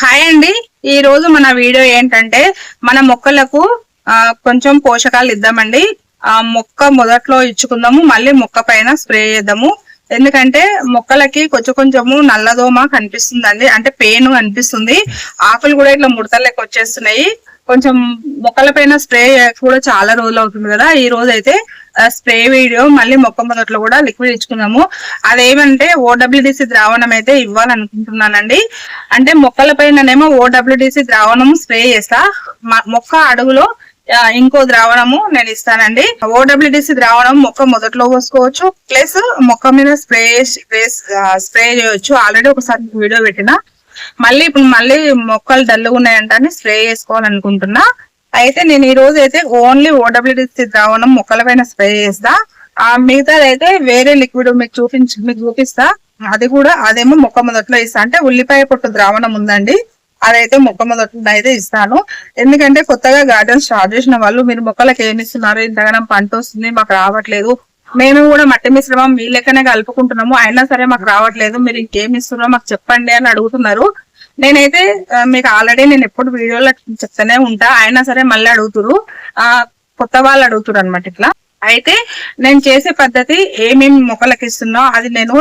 Hi అండి. ఈ రోజు మన వీడియో ఏంటంటే మన మొక్కలకు ఆ, కొంచెం పోషకాలు ఇద్దామండి. ఆ మొక్క మొదట్లో ఇచ్చుకుందాము మళ్ళీ మొక్క పైన స్ప్రే చేద్దాము. ఎందుకంటే మొక్కలకి కొంచెం కొంచెము నల్లదోమ కనిపిస్తుందండి అంటే పెయిన్ కనిపిస్తుంది ఆకులు కూడా ఇట్లా ముడతలు లెక్క వచ్చేస్తున్నాయి కొంచెం మొక్కల పైన స్ప్రే కూడా చాలా రోజులు అవుతుంది కదా. ఈ రోజు అయితే స్ప్రే వీడియో మళ్ళీ మొక్క మొదట్లో కూడా లిక్విడ్ ఇచ్చుకున్నాము. అదేమంటే ఓడబ్ల్యూడిసి ద్రావణం అయితే ఇవ్వాలనుకుంటున్నానండి. అంటే మొక్కల పైననేమో ఓడబ్ల్యూడిసి ద్రావణం స్ప్రే చేస్తా. మొక్క అడుగులో ఇంకో ద్రావణము నేను ఇస్తానండి. ఓడబ్ల్యూడిసి ద్రావణం మొక్క మొదట్లో పోసుకోవచ్చు. ప్లస్ మొక్క మీద స్ప్రే స్ప్రే చేయొచ్చు. ఆల్రెడీ ఒకసారి వీడియో పెట్టిన. మళ్ళీ ఇప్పుడు మళ్ళీ మొక్కలు డల్లుగా ఉన్నాయంట అని స్ప్రే చేసుకోవాలనుకుంటున్నా. అయితే నేను ఈ రోజు అయితే ఓన్లీ ఓడబ్ల్యూడిసి ద్రావణం మొక్కల పైన స్ప్రే చేస్తా. ఆ మిగతాది అయితే వేరే లిక్విడ్ మీకు చూపించి మీకు చూపిస్తా. అది కూడా అదేమో మొక్క మొదట్లో ఇస్తా. అంటే ఉల్లిపాయ పొట్టు ద్రావణం ఉందండి. అదైతే మొక్క మొదట్లో అయితే ఇస్తాను. ఎందుకంటే కొత్తగా గార్డెన్ స్టార్ట్ చేసిన వాళ్ళు మీరు మొక్కలకు ఏమి ఇస్తున్నారు? ఇంతగానం పంట వస్తుంది మాకు రావట్లేదు. మేము కూడా మట్టి మిశ్రమం మీ లెక్కనే కలుపుకుంటున్నాము. అయినా సరే మాకు రావట్లేదు. మీరు ఇంకేమి ఇస్తున్నారో మాకు చెప్పండి అని అడుగుతున్నారు. నేనైతే మీకు ఆల్రెడీ నేను ఎప్పుడు వీడియోలో చెప్తానే ఉంటా. అయినా సరే మళ్ళీ అడుగుతురు ఆ కొత్త వాళ్ళు అడుగుతురు అనమాట ఇట్లా. అయితే నేను చేసే పద్ధతి ఏమేమి మొక్కలకి ఇస్తున్నా అది నేను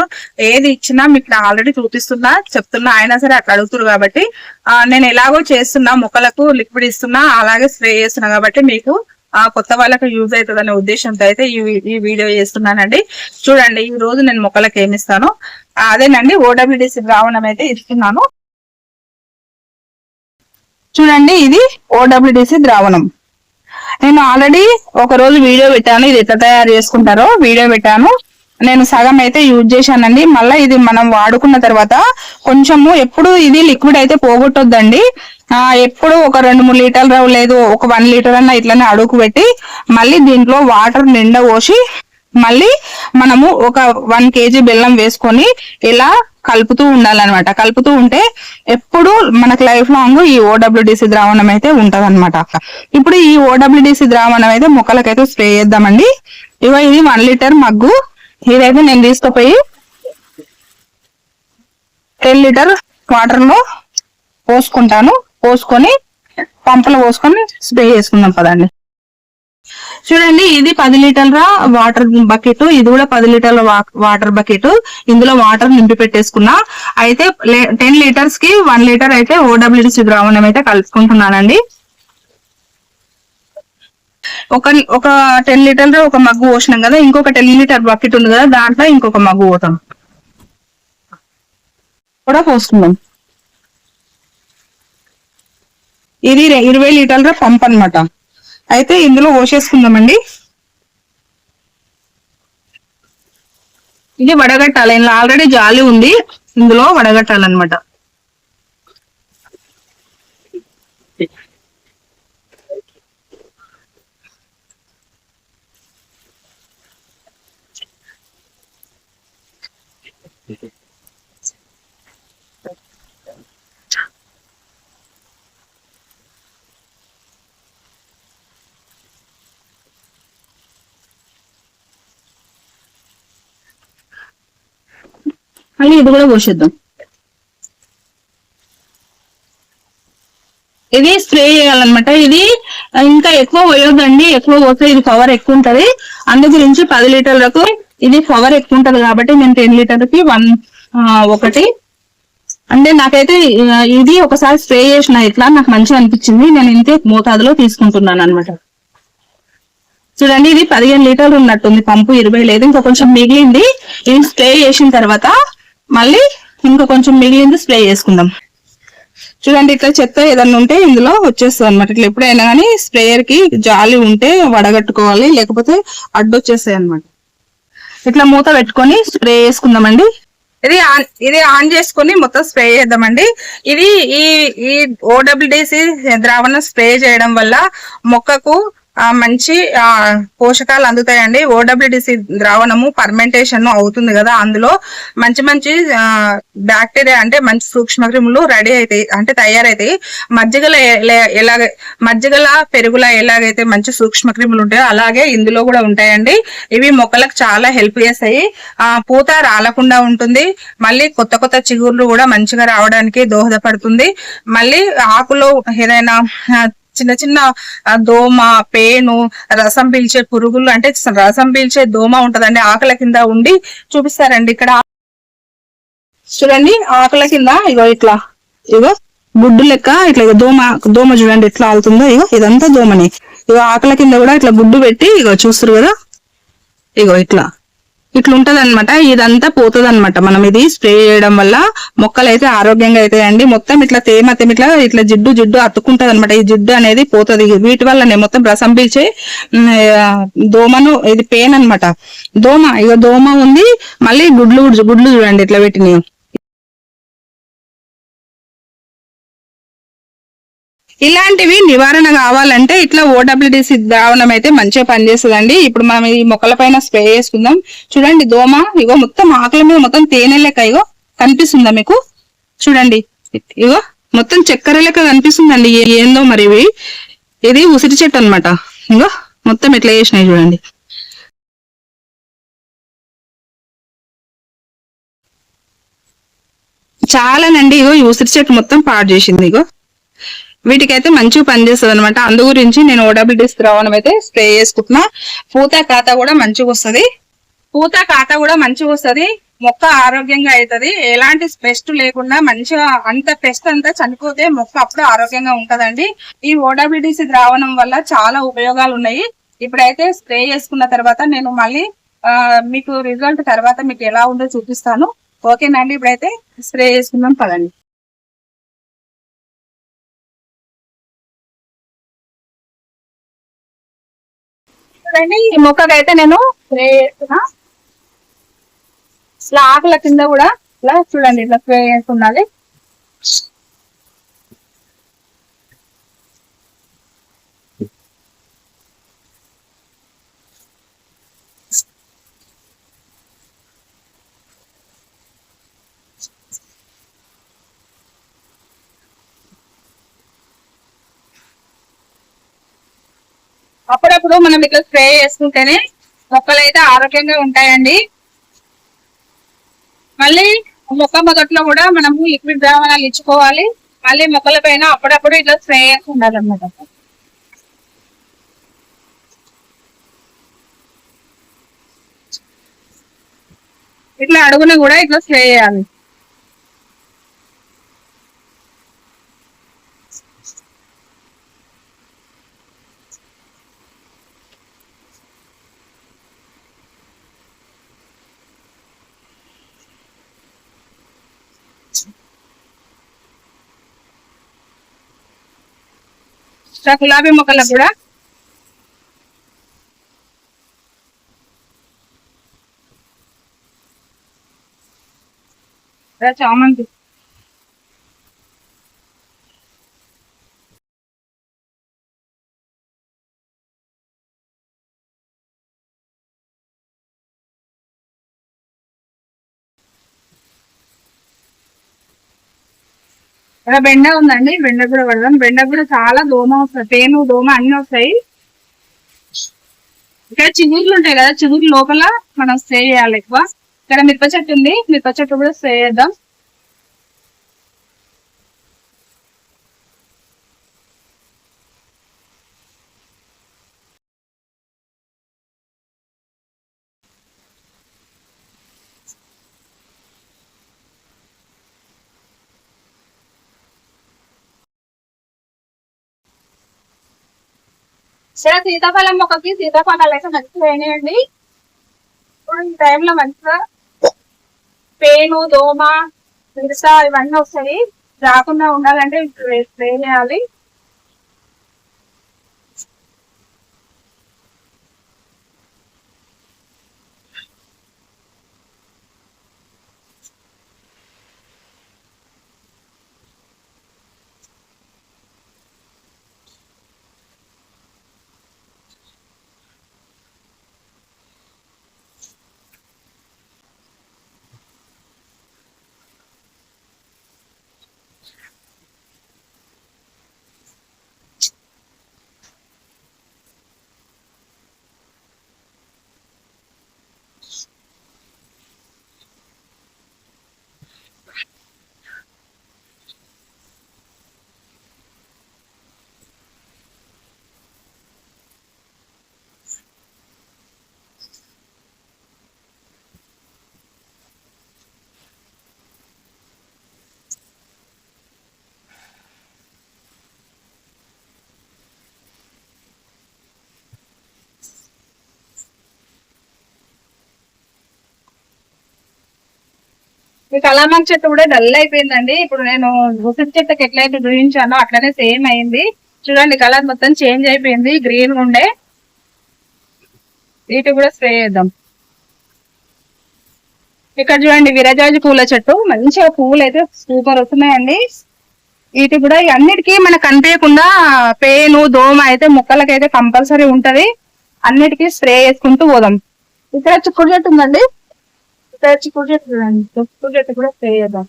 ఏది ఇచ్చినా మీకు ఆల్రెడీ చూపిస్తున్నా చెప్తున్నా. అయినా సరే అట్లా అడుగుతురు కాబట్టి ఆ, నేను ఎలాగో చేస్తున్నా మొక్కలకు లిక్విడ్ ఇస్తున్నా అలాగే స్ప్రే చేస్తున్నా కాబట్టి మీకు ఆ కొత్త వాళ్ళకి యూజ్ అవుతుంది అనే ఉద్దేశంతో అయితే ఈ ఈ వీడియో చేస్తున్నానండి. చూడండి ఈ రోజు నేను మొక్కలకు ఏమిస్తాను అదేనండి ఓడబ్ల్యూడిసి ద్రావణం అయితే ఇస్తున్నాను. చూడండి ఇది ఓడబ్ల్యూడిసి ద్రావణం నేను ఆల్రెడీ ఒక రోజు వీడియో పెట్టాను. ఇది ఎట్లా తయారు చేసుకుంటారో వీడియో పెట్టాను. నేను సగం అయితే యూజ్ చేశానండి. మళ్ళీ ఇది మనం వాడుకున్న తర్వాత కొంచెము ఎప్పుడు ఇది లిక్విడ్ అయితే పోగొట్టొద్దండి. ఆ ఎప్పుడు ఒక రెండు మూడు లీటర్లు లేదు ఒక వన్ లీటర్ అన్న ఇట్లనే అడుగు పెట్టి మళ్ళీ దీంట్లో వాటర్ నిండా పోసి మళ్ళీ మనము ఒక వన్ కేజీ బెల్లం వేసుకొని ఇలా కలుపుతూ ఉండాలన్నమాట. కలుపుతూ ఉంటే ఎప్పుడు మనకు లైఫ్ లాంగ్ ఈ ఓడబ్ల్యూడిసి ద్రావణం అయితే ఉంటదన్నమాట. ఇప్పుడు ఈ ఓడబ్ల్యూడిసి ద్రావణం అయితే మొక్కలకైతే స్ప్రే చేద్దామండి. ఇవ ఇది వన్ లీటర్ మగ్గు. ఇదైతే నేను తీసుకుపోయి టెన్ లీటర్ వాటర్లో పోసుకుంటాను. పోసుకొని పంపలు పోసుకొని స్ప్రే చేసుకుందాం పదండి. చూడండి ఇది పది లీటర్ల వాటర్ బకెట్ ఇది కూడా పది లీటర్ల వా- వాటర్ బకెట్. ఇందులో వాటర్ నింపి పెట్టేసుకున్నా. అయితే టెన్ లీటర్స్కి వన్ లీటర్ అయితే ఓడబ్ల్యూడిసి ద్రావణం అయితే కలుపుకుంటున్నానండి. ఒక ఒక టెన్ లీటర్ ఒక మగ్గు పోసినాం కదా ఇంకొక టెన్ లీటర్ బకెట్ ఉంది కదా దాంట్లో ఇంకొక మగ్గు పోతాం. కూడా పోసుకుందాం ఇది ఇరవై లీటర్ల పంప్ అన్నమాట. అయితే ఇందులో పోసేసుకుందామండి. ఇది వడగట్టాలి ఇందులో ఆల్రెడీ జాలి ఉంది ఇందులో వడగట్టాలన్నమాట. మళ్ళీ ఇది కూడా పోసేద్దాం. ఇది స్ప్రే చేయాలన్నమాట. ఇది ఇంకా ఎక్కువ పోయొద్దండి. ఎక్కువ పోతే ఇది పవర్ ఎక్కువ ఉంటది. అందు గురించి పది లీటర్లకు ఇది పవర్ ఎక్కువ ఉంటది కాబట్టి నేను టెన్ లీటర్కి వన్ ఒకటి. అంటే నాకైతే ఇది ఒకసారి స్ప్రే చేసిన ఇట్లా నాకు మంచిగా అనిపించింది. నేను ఇంతే మోతాదులో తీసుకుంటున్నాను అనమాట చూడండి ఇది పదిహేను లీటర్లు ఉన్నట్టుంది. పంపు ఇరవై లేదు. ఇంకా కొంచెం మిగిలింది. ఇది స్ప్రే చేసిన తర్వాత మళ్ళీ ఇంకా కొంచెం మిగిలింది స్ప్రే చేసుకుందాం. చూడండి ఇట్లా చెత్త ఏదన్నా ఉంటే ఇందులో వచ్చేస్తుంది అనమాట ఇట్లా ఎప్పుడైనా కానీ స్ప్రేయర్కి జాలి ఉంటే వడగట్టుకోవాలి లేకపోతే అడ్డు వచ్చేస్తాయి అనమాట ఇట్లా మూత పెట్టుకొని స్ప్రే చేసుకుందామండి. ఇది ఆన్ ఇది ఆన్ చేసుకొని మొత్తం స్ప్రే చేద్దామండి. ఇది ఈ ఈ ఓడబ్ల్యూడిసి ద్రావణం స్ప్రే చేయడం వల్ల మొక్కకు మంచి ఆ, పోషకాలు అందుతాయండి. ఓడబ్ల్యూడిసి ద్రావణము పర్మెంటేషన్ అవుతుంది కదా. అందులో మంచి మంచి బ్యాక్టీరియా అంటే మంచి సూక్ష్మక్రిములు రెడీ అవుతాయి అంటే తయారైతాయి. మజ్జిగల ఎలాగ మజ్జిగల పెరుగుల ఎలాగైతే మంచి సూక్ష్మక్రిములు ఉంటాయో అలాగే ఇందులో కూడా ఉంటాయండి. ఇవి మొక్కలకు చాలా హెల్ప్ చేస్తాయి. ఆ పూత రాలకుండా ఉంటుంది. మళ్ళీ కొత్త కొత్త చిగుర్లు కూడా మంచిగా రావడానికి దోహదపడుతుంది. మళ్ళీ ఆకులో ఏదైనా చిన్న చిన్న దోమ పేను రసం పీల్చే పురుగులు అంటే రసం పీల్చే దోమ ఉంటదండి ఆకుల కింద ఉండి చూపిస్తారండి ఇక్కడ. చూడండి ఆకుల కింద ఇగో ఇట్లా ఇగో గుడ్డు లెక్క ఇట్లా ఇగో దోమ దోమ చూడండి ఎట్లా ఆలుతుందో ఇగో ఇదంతా దోమని. ఇగో ఆకుల కింద కూడా ఇట్లా గుడ్డు పెట్టి ఇగో చూస్తారు కదా? ఇగో ఇట్లా. ఇట్లుంటది అనమాట ఇదంతా పోతుంది అనమాట మనం ఇది స్ప్రే చేయడం వల్ల మొక్కలు అయితే ఆరోగ్యంగా అవుతాయండి మొత్తం ఇట్లా తేమ తేమ ఇట్లా ఇట్లా జిడ్డు జిడ్డు అతుక్కుంటది అనమాట ఈ జిడ్డు అనేది పోతుంది. వీటి వల్లనే మొత్తం రసం పీల్చే దోమను ఇది పెయిన్ అన్నమాట. దోమ ఇక దోమ ఉంది. మళ్ళీ గుడ్లు గుడ్లు చూడండి ఇట్లా వీటిని. ఇలాంటివి నివారణ కావాలంటే ఇట్లా ఓడబ్ల్యూడిసి ద్రావణం అయితే మంచిగా పనిచేస్తుందండి. ఇప్పుడు మనం ఈ మొక్కల పైన స్ప్రే చేసుకుందాం. చూడండి దోమ ఇగో మొత్తం ఆకుల మీద మొత్తం తేనె లెక్క ఇగో కనిపిస్తుందా మీకు? చూడండి ఇగో మొత్తం చక్కెర లెక్క కనిపిస్తుందండి. ఏందో మరి ఇవి. ఇది ఉసిరి చెట్టు అన్నమాట. ఇగో మొత్తం ఇట్లా వేసినాయి చూడండి. చాలానండి ఇగో ఈ ఉసిరి చెట్టు మొత్తం పాడు చేసింది ఇగో. వీటికైతే మంచిగా పనిచేస్తుంది అనమాట అందు గురించి నేను ఓడబ్ల్యూడిస్ ద్రావణం అయితే స్ప్రే చేసుకుంటున్నా. పూత ఖాతా కూడా మంచిగా వస్తుంది. పూత ఖాతా కూడా మంచిగా వస్తుంది. మొక్క ఆరోగ్యంగా అవుతుంది ఎలాంటి పెస్ట్ లేకుండా మంచిగా అంత పెస్ట్ అంతా చనిపోతే మొక్క అప్పుడు ఆరోగ్యంగా ఉంటదండి. ఈ ఓడబ్ల్యూడిసి ద్రావణం వల్ల చాలా ఉపయోగాలు ఉన్నాయి. ఇప్పుడైతే స్ప్రే చేసుకున్న తర్వాత నేను మళ్ళీ మీకు రిజల్ట్ తర్వాత మీకు ఎలా ఉందో చూపిస్తాను. ఓకేనండి ఇప్పుడైతే స్ప్రే చేసుకుందాం పదండి. చూడండి. ఈ మొక్కకైతే నేను స్ప్రే చేస్తున్నా. ఇట్లా ఆకుల కింద కూడా ఇట్లా చూడండి ఇట్లా స్ప్రే చేస్తుండాలి అప్పుడప్పుడు మనం ఇట్లా స్ప్రే చేసుకుంటేనే మొక్కలు అయితే ఆరోగ్యంగా ఉంటాయండి. మళ్ళీ మొక్క మొదట్లో కూడా మనము లిక్విడ్ ద్రావణాలు ఇచ్చుకోవాలి. మళ్ళీ మొక్కల పైన అప్పుడప్పుడు ఇట్లా స్ప్రే చేసి ఉండాలన్నమాట. ఇట్లా అడుగున కూడా ఇట్లా స్ప్రే చేయాలి. ఇట్లా గులాబీ మొక్కలకు కూడా ఇలా చామంతి ఇక్కడ బెండ ఉందండి. బెండ కూడా పడదాం. బెండ కూడా చాలా దోమ వస్తాయి తేను దోమ అన్ని వస్తాయి. ఇక్కడ చిగుర్లు ఉంటాయి కదా. చిగురు లోపల మనం స్ప్రే చేయాలి ఎక్కువ. ఇక్కడ మిరప చెట్టు ఉంది. మిరప చెట్టు కూడా స్ప్రే చేద్దాం. సరే సీతాఫలం మొక్కకి సీతాఫలాలు అయితే మంచిగా వేయండి ఇప్పుడు ఈ టైంలో మంచిగా పేను దోమ మిరస ఇవన్నీ వస్తాయి. రాకుండా ఉండాలంటే స్ప్రే చేయాలి? ఈ కలామాక్ చెట్టు కూడా డల్ అయిపోయిందండి. ఇప్పుడు నేను ఉసిరి చెట్టుకి ఎట్లయితే ఊహించానో అట్లనే సేమ్ అయింది. చూడండి కలర్ మొత్తం చేంజ్ అయిపోయింది. గ్రీన్ ఉండే. వీటి కూడా స్ప్రే చేద్దాం. ఇక్కడ చూడండి విరజాజి పూల చెట్టు. మంచిగా పువ్వులు అయితే సూపర్ వస్తున్నాయండి. వీటి కూడా అన్నిటికీ మనకు కనిపించకుండా పేను దోమ అయితే మొక్కలకైతే కంపల్సరీ ఉంటది. అన్నిటికీ స్ప్రే చేసుకుంటూ పోదాం. ఇక్కడ చిక్కుడు చెట్టు ఉందండి. ఇక్కడ చిక్కుడు చెట్టు చూడండి చిక్కుడు చెట్టు కూడా స్ప్రే చేద్దాం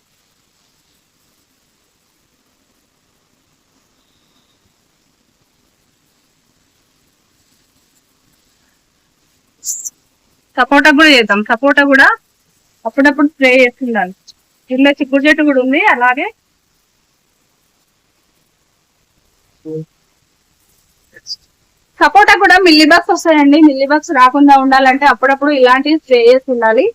సపోటా కూడా చేద్దాం. సపోటా కూడా అప్పుడప్పుడు స్ప్రే చేస్తుండాలి. ఇలా చిక్కుడు చెట్టు కూడా ఉంది అలాగే. సపోటా కూడా మిల్లీ బాక్స్ వస్తాయండి. మిల్లీ బాక్స్ రాకుండా ఉండాలంటే అప్పుడప్పుడు ఇలాంటివి స్ప్రే చేసి ఉండాలి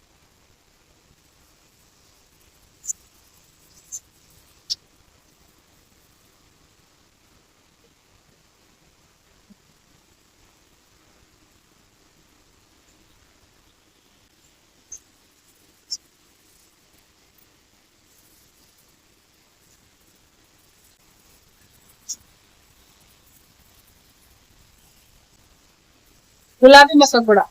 గులాబీ మొక్క కూడా.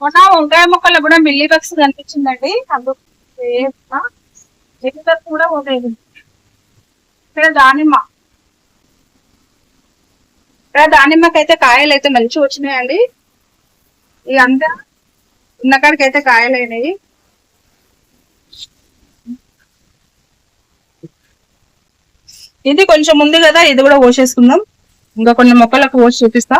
మొన్న వంకాయ మొక్కల్లో కూడా మిల్లీ బగ్స్ కనిపించిందండి? అందుకు కూడా పోతాయి ఇక్కడ దానిమ్మ. ఇక్కడ దానిమ్మకి అయితే కాయలు అయితే మంచిగా వచ్చినాయండి. ఇక అంతా ఉన్నకాడికైతే కాయలు అయినాయి ఇది కొంచెం ఉంది కదా ఇది కూడా పోసేసుకుందాం. ఇంకా కొన్ని మొక్కలకు పోసి చూపిస్తా.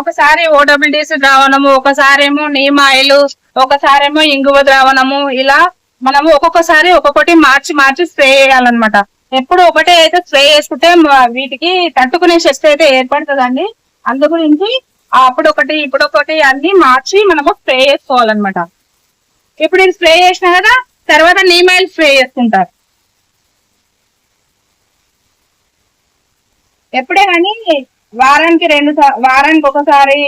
ఒకసారి ఓడబ్ల్యూడిసి ద్రావణము ఒకసారేమో నీమ్ ఆయిల్ ఒకసారేమో ఇంగువ ద్రావణము. ఇలా మనము ఒక్కొక్కసారి ఒక్కొక్కటి మార్చి మార్చి స్ప్రే చేయాలన్నమాట. ఎప్పుడు ఒకటే అయితే స్ప్రే చేసుకుంటే వీటికి తట్టుకునే శక్తి అయితే ఏర్పడుతుందండి. అందు గురించి అప్పుడు ఒకటి ఇప్పుడు ఒకటి అన్ని మార్చి మనము స్ప్రే చేసుకోవాలన్నమాట. ఇప్పుడు ఇది స్ప్రే చేసిన కదా తర్వాత నీమ్ ఆయిల్ స్ప్రే చేసుకుంటారు. ఎప్పుడే కానీ వారానికి రెండు వారానికి ఒకసారి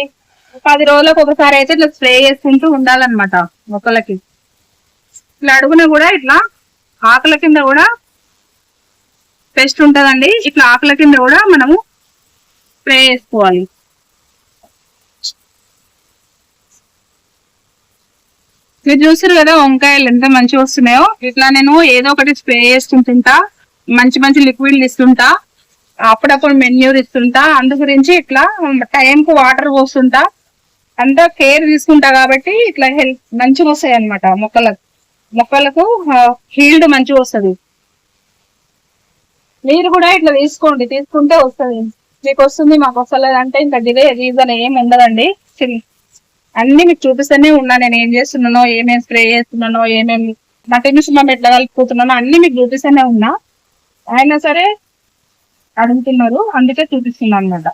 పది రోజులకు ఒకసారి అయితే ఇట్లా స్ప్రే చేసుకుంటూ ఉండాలన్నమాట మొక్కలకి. ఇట్లా అడుగున కూడా ఇట్లా ఆకుల కింద కూడా పెస్ట్ ఉంటదండి. ఇట్లా ఆకుల కింద కూడా మనము స్ప్రే చేసుకోవాలి. మీరు చూసారు కదా వంకాయలు ఎంత మంచిగా వస్తున్నాయో? ఇట్లా నేను ఏదో ఒకటి స్ప్రే చేసుకుంటుంటా మంచి మంచి లిక్విడ్లు ఇస్తుంటా. అప్పుడప్పుడు మెన్యూర్ ఇస్తుంటా అందు గురించి ఇట్లా టైంకు వాటర్ పోస్తుంటా. అంతా కేర్ తీసుకుంటా కాబట్టి ఇట్లా హెల్త్ మంచిగా వస్తాయి అనమాట మొక్కలకు మొక్కలకు హీల్డ్ మంచిగా వస్తుంది. మీరు కూడా ఇట్లా తీసుకోండి తీసుకుంటే వస్తుంది. మీకు వస్తుంది మాకు వస్తలేదు అంటే ఇంకా డిలే రీజన్ ఏం ఉండదండి. అన్ని మీకు చూపిస్తూనే ఉన్నా. నేను ఏం చేస్తున్నానో ఏమేమి స్ప్రే చేస్తున్నానో ఏమేమి మట్టి మిశ్రమం ఎట్లా కలుపుతున్నానో అన్ని మీకు చూపిస్తూనే ఉన్నా. అయినా సరే అడుగుతున్నారు. అందుకే చూపిస్తున్నా అనమాట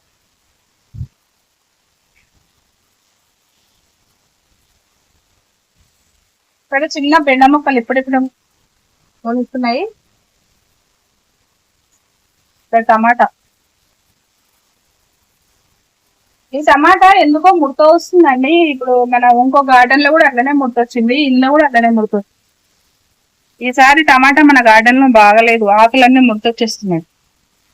ఇక్కడ చిన్న బెండ మొక్కలు ఎప్పుడెప్పుడు మొలుస్తున్నాయి ఇక్కడ టమాటా. ఈ టమాటా ఎందుకో ముడత వస్తుందండి. ఇప్పుడు మన ఇంకో గార్డెన్లో కూడా అట్లనే ముడత వచ్చింది. ఇంట్లో కూడా అట్లనే ముడత ఈసారి టమాటా మన గార్డెన్లో బాగలేదు. ఆకులన్నీ ముడత వచ్చేస్తున్నాయి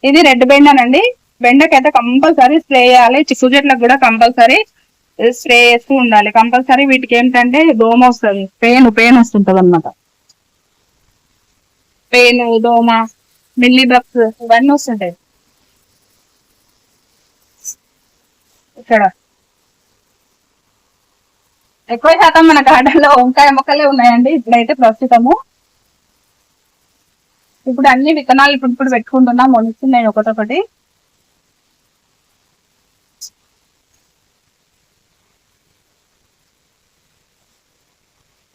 ఇది రెడ్ బెండనండి. బెండకైతే కంపల్సరీ స్ప్రే చేయాలి. చిక్కు చెట్లకు కూడా కంపల్సరీ స్ప్రే చేస్తూ ఉండాలి. కంపల్సరీ వీటికి ఏంటంటే దోమ వస్తుంది. పెయిన్ పెయిన్ వస్తుంటది అనమాట పెయిన్ దోమ మిల్లీ బగ్స్ ఇవన్నీ వస్తుంటాయి. ఇక్కడ. ఎక్కువ శాతం మన గార్డెన్లో వంకాయ మొక్కలే ఉన్నాయండి. ఇప్పుడైతే ప్రస్తుతము. ఇప్పుడు అన్ని విత్తనాలు ఇప్పుడు ఇప్పుడు పెట్టుకుంటున్నా మొలుస్తున్నాయి ఒకటొకటి.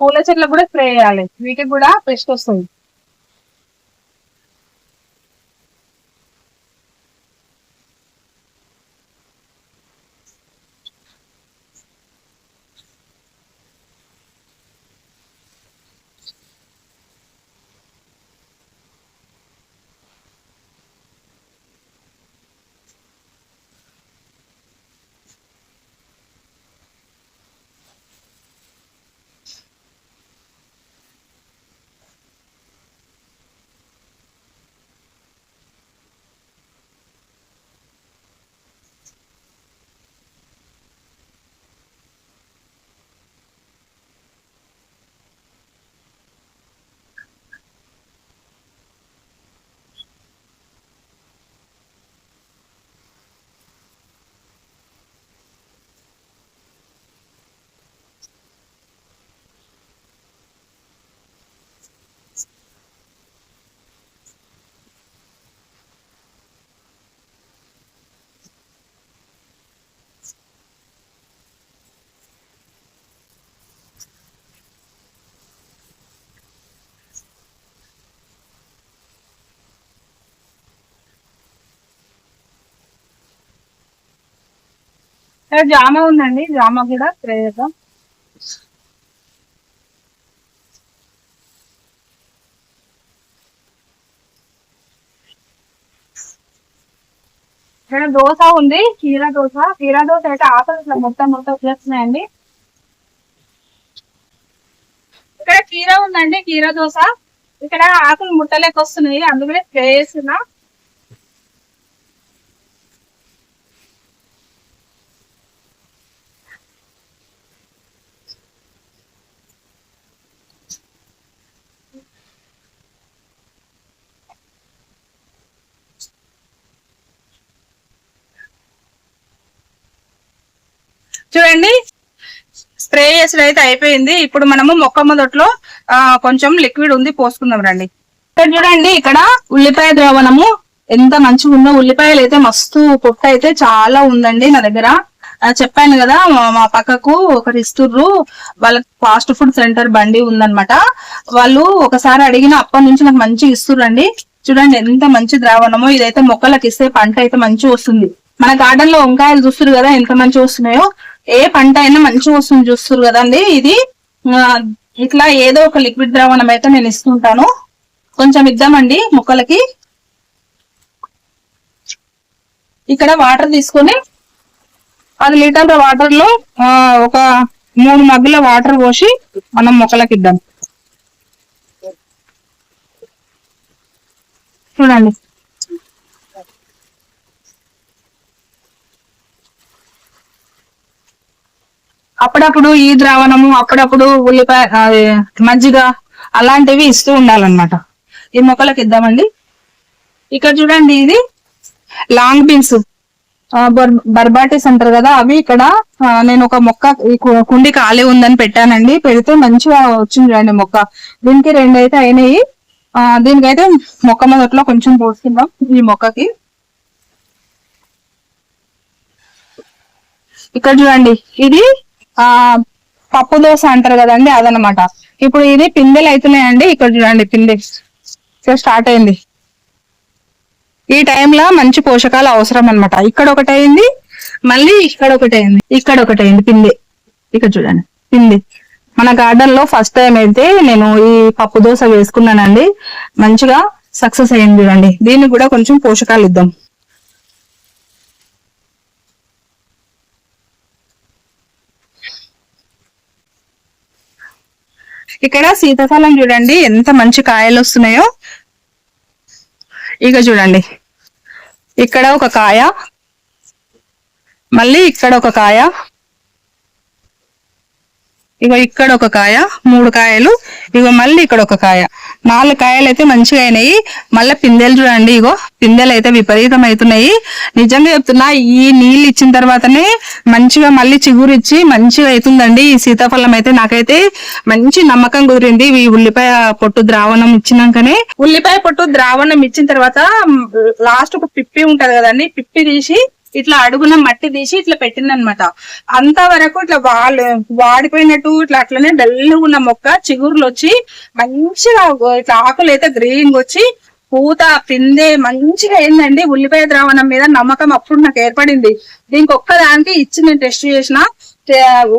పూల చెట్లకు కూడా స్ప్రే చేయాలి. వీటికి కూడా పెస్ట్ వస్తుంది. జామ ఉందండి. జామ కూడా స్ప్రే చేద్దాం. ఇక్కడ దోశ ఉంది. కీరా దోశ. కీరా దోశ అయితే ఆకలి ఇట్లా మొత్తం మొత్తం వచ్చేస్తున్నాయండి. ఇక్కడ కీరా ఉందండి. కీరా దోశ. ఇక్కడ ఆకులు ముట్టలేక వస్తున్నాయి. అందుకనే స్ప్రే చేస్తున్నా. చూడండి. స్ప్రే చేసుడు అయితే అయిపోయింది. ఇప్పుడు మనము మొక్క మొదట్లో కొంచెం లిక్విడ్ ఉంది పోసుకుందాం రండి. ఇక్కడ చూడండి ఇక్కడ ఉల్లిపాయ ద్రావణము. ఎంత మంచిగా ఉందో ఉల్లిపాయలు అయితే మస్తు పొట్ట అయితే చాలా ఉందండి నా దగ్గర. చెప్పాను కదా మా- పక్కకు ఒకరు ఇస్తుర్రు. వాళ్ళకి ఫాస్ట్ ఫుడ్ సెంటర్ బండి ఉందనమాట వాళ్ళు ఒకసారి అడిగిన అప్పటి నుంచి నాకు మంచిగా ఇస్తుర్రండి. చూడండి ఎంత మంచి ద్రావణమో. ఇదైతే మొక్కలకు ఇస్తే పంట అయితే మంచి వస్తుంది. మన గార్డెన్లో వంకాయలు చూస్తారు కదా ఎంత మంచిగా వస్తున్నాయో. ఏ పంట అయినా మంచిగా వస్తుంది చూస్తారు కదండి. ఇది ఇట్లా ఏదో ఒక లిక్విడ్ ద్రావణం అయితే నేను ఇస్తుంటాను. కొంచెం ఇద్దామండి మొక్కలకి. ఇక్కడ వాటర్ తీసుకొని పది లీటర్ల వాటర్లో ఒక మూడు మగ్గుల వాటర్ పోసి మనం మొక్కలకి ఇద్దాం. చూడండి. అప్పుడప్పుడు ఈ ద్రావణము అప్పుడప్పుడు ఉల్లిపాయ మజ్జిగ అలాంటివి ఇస్తూ ఉండాలన్నమాట. ఈ మొక్కలకి ఇద్దామండి. ఇక్కడ చూడండి ఇది లాంగ్ బీన్స్. బర్బాటిస్ అంటారు కదా అవి ఇక్కడ నేను ఒక మొక్క ఈ కు- కుండి ఖాళీ ఉందని పెట్టానండి. పెడితే మంచిగా వచ్చింది చూడండి మొక్క. దీనికి రెండు అయితే అయినాయి. ఆ, దీనికైతే మొక్క మొదట్లో కొంచెం పోసుకుందాం ఈ మొక్కకి. ఇక్కడ చూడండి ఇది ఆ పప్పు దోశ అంటారు కదండి అదనమాట ఇప్పుడు ఇది పిందెలు అవుతున్నాయండి ఇక్కడ చూడండి పిందె. స్టార్ట్ అయింది. ఈ టైంలో మంచి పోషకాలు అవసరం అన్నమాట. ఇక్కడ ఒకటి అయింది మళ్ళీ ఇక్కడ ఒకటి అయింది ఇక్కడ ఒకటి అయింది పిందె. ఇక్కడ చూడండి పిందె. మన గార్డెన్లో ఫస్ట్ టైం అయితే నేను ఈ పప్పు దోశ వేసుకున్నానండి. మంచిగా సక్సెస్ అయింది చూడండి. దీనికి కూడా కొంచెం పోషకాలు ఇద్దాం. ఇక్కడ సీతాఫలం చూడండి ఎంత మంచి కాయలు వస్తున్నాయో. ఇక చూడండి ఇక్కడ ఒక కాయ మళ్ళీ ఇక్కడ ఒక కాయ. ఇగో ఇక్కడ ఒక కాయ మూడు కాయలు ఇగో మళ్ళీ ఇక్కడ ఒక కాయ. నాలుగు కాయలు అయితే మంచిగా అయినాయి. మళ్ళీ పిందెలు చూడండి ఇగో. పిందెలు అయితే విపరీతం అవుతున్నాయి నిజంగా చెప్తున్నా ఈ నీళ్ళు ఇచ్చిన తర్వాతనే మంచిగా మళ్ళీ చిగురు ఇచ్చి మంచిగా అవుతుందండి. ఈ సీతాఫలం అయితే నాకైతే మంచి నమ్మకం కుదిరింది. ఈ ఉల్లిపాయ పొట్టు ద్రావణం ఇచ్చినాకనే. ఉల్లిపాయ పొట్టు ద్రావణం ఇచ్చిన తర్వాత లాస్ట్ ఒక పిప్పి ఉంటది కదండి. పిప్పి తీసి ఇట్లా అడుగున మట్టి తీసి ఇట్లా పెట్టిందనమాట. అంతవరకు ఇట్లా వాళ్ళు వాడిపోయినట్టు ఇట్లా అట్లనే డల్గా ఉన్న మొక్క చిగురులు వచ్చి మంచిగా ఇట్లా ఆకులు అయితే గ్రీన్ వచ్చి పూత పిందె మంచిగా అయిందండి ఉల్లిపాయ ద్రావణం మీద నమ్మకం అప్పుడు నాకు ఏర్పడింది. దీనికి ఒక్కదానికి ఇచ్చి నేను టెస్ట్ చేసిన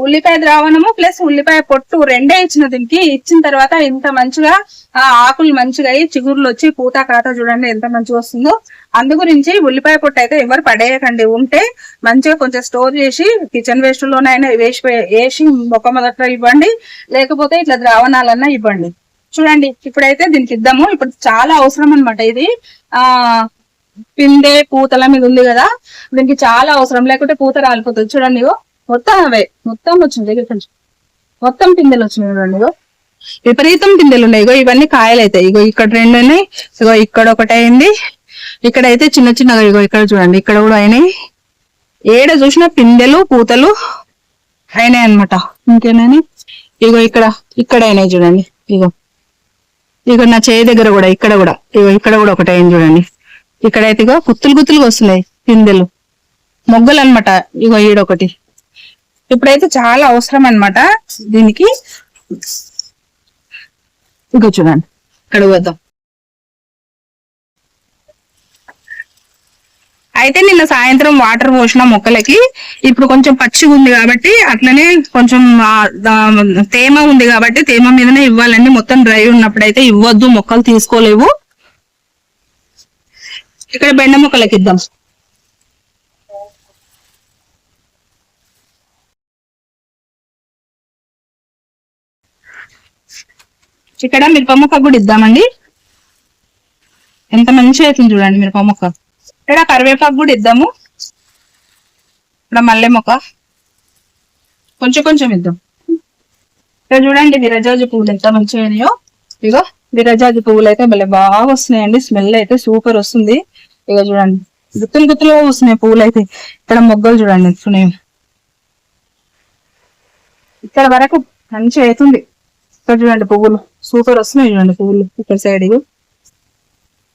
ఉల్లిపాయ ద్రావణము ప్లస్ ఉల్లిపాయ పొట్టు రెండే ఇచ్చిన దీనికి. ఇచ్చిన తర్వాత ఇంత మంచిగా ఆ ఆకులు మంచిగా అయ్యి చిగురులు వచ్చి పూత కాత చూడండి ఎంత మంచిగా వస్తుందో. అందు గురించి ఉల్లిపాయ పొట్టు అయితే ఎవరు పడేయకండి. ఉంటే మంచిగా కొంచెం స్టోర్ చేసి కిచెన్ వేస్ట్ లోనైనా వేసి వేసి మొక్క మొదట్లో ఇవ్వండి. లేకపోతే ఇట్లా ద్రావణాలన్నా ఇవ్వండి. చూడండి ఇప్పుడైతే దీనికి ఇద్దాము. ఇప్పుడు చాలా అవసరం అన్నమాట ఇది. ఆ పిండే పూతల మీద ఉంది కదా. దీనికి చాలా అవసరం. లేకుంటే పూత రాలిపోతుంది. చూడండి ఇగో. మొత్తం అవే. మొత్తం వచ్చింది. దగ్గర కొంచెం. మొత్తం పిందెలు వచ్చినాయి చూడండి ఇగో. విపరీతం పిందెలు ఉన్నాయి. ఇగో ఇవన్నీ కాయలు అవుతాయి ఇగో ఇక్కడ రెండు ఉన్నాయి. ఇగో ఇక్కడ ఒకటైంది అయింది. ఇక్కడ అయితే చిన్న చిన్నగా ఇగో ఇక్కడ చూడండి. ఇక్కడ కూడా అయినాయి. ఏడ చూసినా పిందెలు పూతలు అయినాయి అనమాట ఇంకేనాయి ఇగో ఇక్కడ ఇక్కడ అయినాయి చూడండి. ఇగో. ఇగో నా చేయి దగ్గర కూడా ఇక్కడ కూడా. ఇగో ఇక్కడ కూడా ఒకటి అయింది చూడండి. ఇక్కడైతే ఇగో గుత్తులు గుత్తులుగా వస్తున్నాయి పిందెలు. మొగ్గలు అన్నమాట. ఇగో ఈడొకటి. ఇప్పుడైతే చాలా అవసరం అన్నమాట దీనికి. ఇంకా చూడండి. ఇక్కడ వద్దాం. అయితే నిన్న సాయంత్రం వాటర్ పోసిన మొక్కలకి ఇప్పుడు కొంచెం పచ్చిగా ఉంది కాబట్టి అట్లనే కొంచెం తేమ ఉంది కాబట్టి తేమ మీదనే ఇవ్వాలండి. మొత్తం డ్రై ఉన్నప్పుడు అయితే ఇవ్వద్దు మొక్కలు తీసుకోలేవు. ఇక్కడ బెండ మొక్కలకి ఇద్దాం. ఇక్కడ మిరప మొక్క కూడా ఇద్దామండి. ఎంత మంచిగా అవుతుంది చూడండి మిరప మొక్క ఇక్కడ కరివేపాకు కూడా ఇద్దాము. ఇక్కడ మల్లె మొక్క కొంచెం కొంచెం ఇద్దాం. ఇక్కడ చూడండి విరజాజు పువ్వులు ఎంత మంచిగా అయినాయో. ఇగో విరజాజు పువ్వులు అయితే భలే బాగా వస్తున్నాయండి. స్మెల్ అయితే సూపర్ వస్తుంది. ఇక చూడండి. గుత్తులు గుత్తులుగా వస్తున్నాయి పువ్వులు అయితే. ఇక్కడ మొగ్గలు చూడండి వస్తున్నాయి. ఇక్కడ వరకు మంచిగా అవుతుంది. ఇక్కడ చూడండి పువ్వులు. సూపర్ వస్తున్నాయి చూడండి పువ్వులు ఇక్కడ సైడ్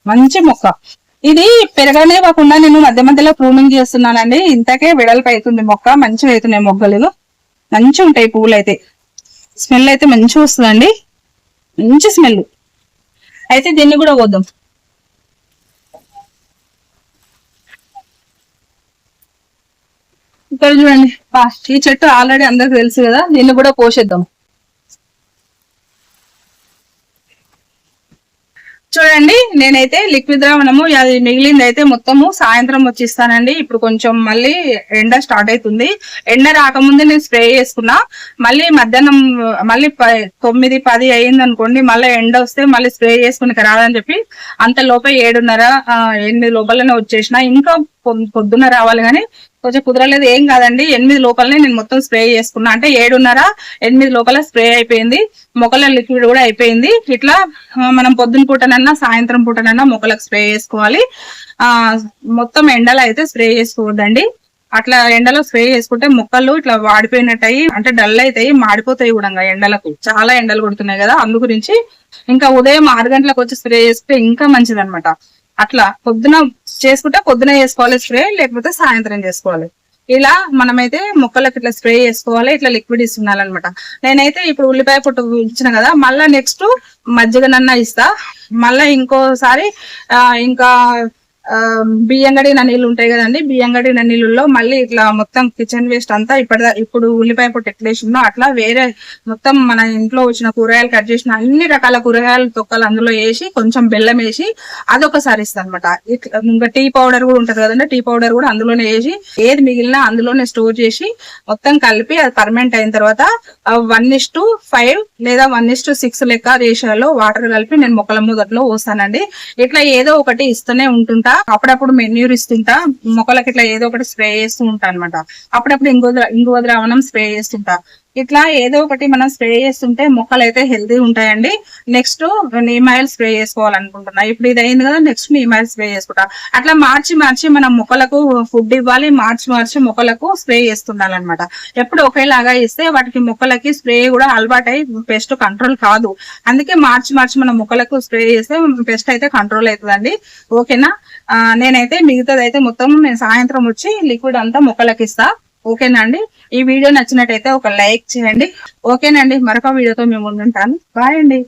మంచి మొక్క. ఇది పెరగనే కాకుండా నేను మధ్య మధ్యలో ప్రూనింగ్ చేస్తున్నానండి. ఇంతకే వెడల్పు అవుతుంది మొక్క మంచిగా అవుతున్నాయి మొగ్గలు. మంచిగా ఉంటాయి పువ్వులు అయితే. స్మెల్ అయితే మంచిగా వస్తుందండి. మంచి స్మెల్. అయితే దీన్ని కూడా పోద్దాం ఇక్కడ చూడండి పా, ఈ చెట్టు ఆల్రెడీ అందరికి తెలుసు కదా దీన్ని కూడా పోషిద్దాం చూడండి నేనైతే లిక్విడ్ ద్రావణము అది మిగిలింది అయితే మొత్తము సాయంత్రం వచ్చిస్తానండి. ఇప్పుడు కొంచెం మళ్ళీ ఎండ స్టార్ట్ అవుతుంది ఎండ రాకముందే నేను స్ప్రే చేసుకున్నా. మళ్ళీ మధ్యాహ్నం మళ్ళీ ప- తొమ్మిది పది అయింది అనుకోండి మళ్ళీ ఎండ వస్తే మళ్ళీ స్ప్రే చేసుకుని రాదని చెప్పి అంత లోపే ఏడున్నర ఎనిమిది లోపలనే వచ్చేసిన. ఇంకా పొద్దున్న రావాలి కానీ కొంచెం కుదరలేదు ఏం కాదండి. ఎనిమిది లోపలనే నేను మొత్తం స్ప్రే చేసుకున్నా. అంటే ఏడున్నర ఎనిమిది లోపల స్ప్రే అయిపోయింది. మొక్కల లిక్విడ్ కూడా అయిపోయింది. ఇట్లా మనం పొద్దున పూటనన్నా సాయంత్రం పూటనన్నా మొక్కలకు స్ప్రే చేసుకోవాలి. ఆ మొత్తం ఎండలో అయితే స్ప్రే చేసుకోవద్దండి. అట్లా ఎండలో స్ప్రే చేసుకుంటే మొక్కలు ఇట్లా వాడిపోయినట్టయి అంటే డల్ అవుతాయి మాడిపోతాయి కూడా ఎండలకు. చాలా ఎండలు కొడుతున్నాయి కదా అందు గురించి. ఇంకా ఉదయం ఆరు గంటలకు వచ్చి స్ప్రే చేసుకుంటే ఇంకా మంచిది అట్లా పొద్దున చేసుకుంటే పొద్దున చేసుకోవాలి స్ప్రే లేకపోతే సాయంత్రం చేసుకోవాలి. ఇలా మనమైతే మొక్కలకు ఇట్లా స్ప్రే చేసుకోవాలి ఇట్లా లిక్విడ్ ఇస్తున్నారనమాట. నేనైతే ఇప్పుడు ఉల్లిపాయ పొట్టు ఇచ్చిన కదా మళ్ళా నెక్స్ట్ మజ్జిగనన్నా ఇస్తా. మళ్ళా ఇంకోసారి ఆ, ఇంకా ఆ, బియ్యం నీళ్ళు ఉంటాయి కదండి. బియ్యం కడిగిన నీళ్ళలో మళ్ళీ ఇట్లా మొత్తం కిచెన్ వేస్ట్ అంతా ఇప్పటి ఇప్పుడు ఉల్లిపాయ పొట్టు ఎట్లేసిందో అట్లా వేరే మొత్తం మన ఇంట్లో వచ్చిన కూరగాయలు కట్ చేసిన అన్ని రకాల కూరగాయల తొక్కలు అందులో వేసి కొంచెం బెల్లం వేసి అదొకసారి ఇస్తాను అనమాట ఇంకా టీ పౌడర్ కూడా ఉంటది కదండి. టీ పౌడర్ కూడా అందులోనే వేసి ఏది మిగిలినా అందులోనే స్టోర్ చేసి మొత్తం కలిపి అది పర్మనెంట్ అయిన తర్వాత వన్ ఇస్ టు ఫైవ్ లేదా వన్ ఇస్ టు సిక్స్ లెక్క రేషియోలో వాటర్ కలిపి నేను మొక్కల మొదట్లో పోస్తానండి. ఇట్లా ఏదో ఒకటి ఇస్తూనే ఉంటుంటా. అప్పుడప్పుడు మెన్యూర్ ఇస్తుంటా మొక్కలకి ఇట్లా ఏదో ఒకటి స్ప్రే చేస్తూ ఉంటా అనమాట అప్పుడప్పుడు ఇంకో ద్ర- ద్రావణం స్ప్రే చేస్తుంటా. ఇట్లా ఏదో ఒకటి మనం స్ప్రే చేస్తుంటే మొక్కలు అయితే హెల్తీ ఉంటాయండి. నెక్స్ట్ నీమాయిల్ స్ప్రే చేసుకోవాలనుకుంటున్నా. ఇప్పుడు ఇది అయింది కదా నెక్స్ట్ నీమాయిల్ స్ప్రే చేసుకుంటా. అట్లా మార్చి మార్చి మనం మొక్కలకు ఫుడ్ ఇవ్వాలి. మార్చి మార్చి మొక్కలకు స్ప్రే చేస్తుండాలన్నమాట. ఎప్పుడు ఒకేలాగా ఇస్తే వాటికి మొక్కలకి స్ప్రే కూడా అలవాటై పెస్ట్ కంట్రోల్ కాదు. అందుకే మార్చి మార్చి మనం మొక్కలకు స్ప్రే చేస్తే పెస్ట్ అయితే కంట్రోల్ అవుతుందండి. ఓకేనా? నేనైతే మిగతాదైతే మొత్తం నేను సాయంత్రం వచ్చి లిక్విడ్ అంతా మొక్కలకి ఇస్తా. ఓకేనండి ఈ వీడియో నచ్చినట్టయితే ఒక లైక్ చేయండి. ఓకేనండి మరొక వీడియోతో మేము ముందుంటాను బాయ్ అండి.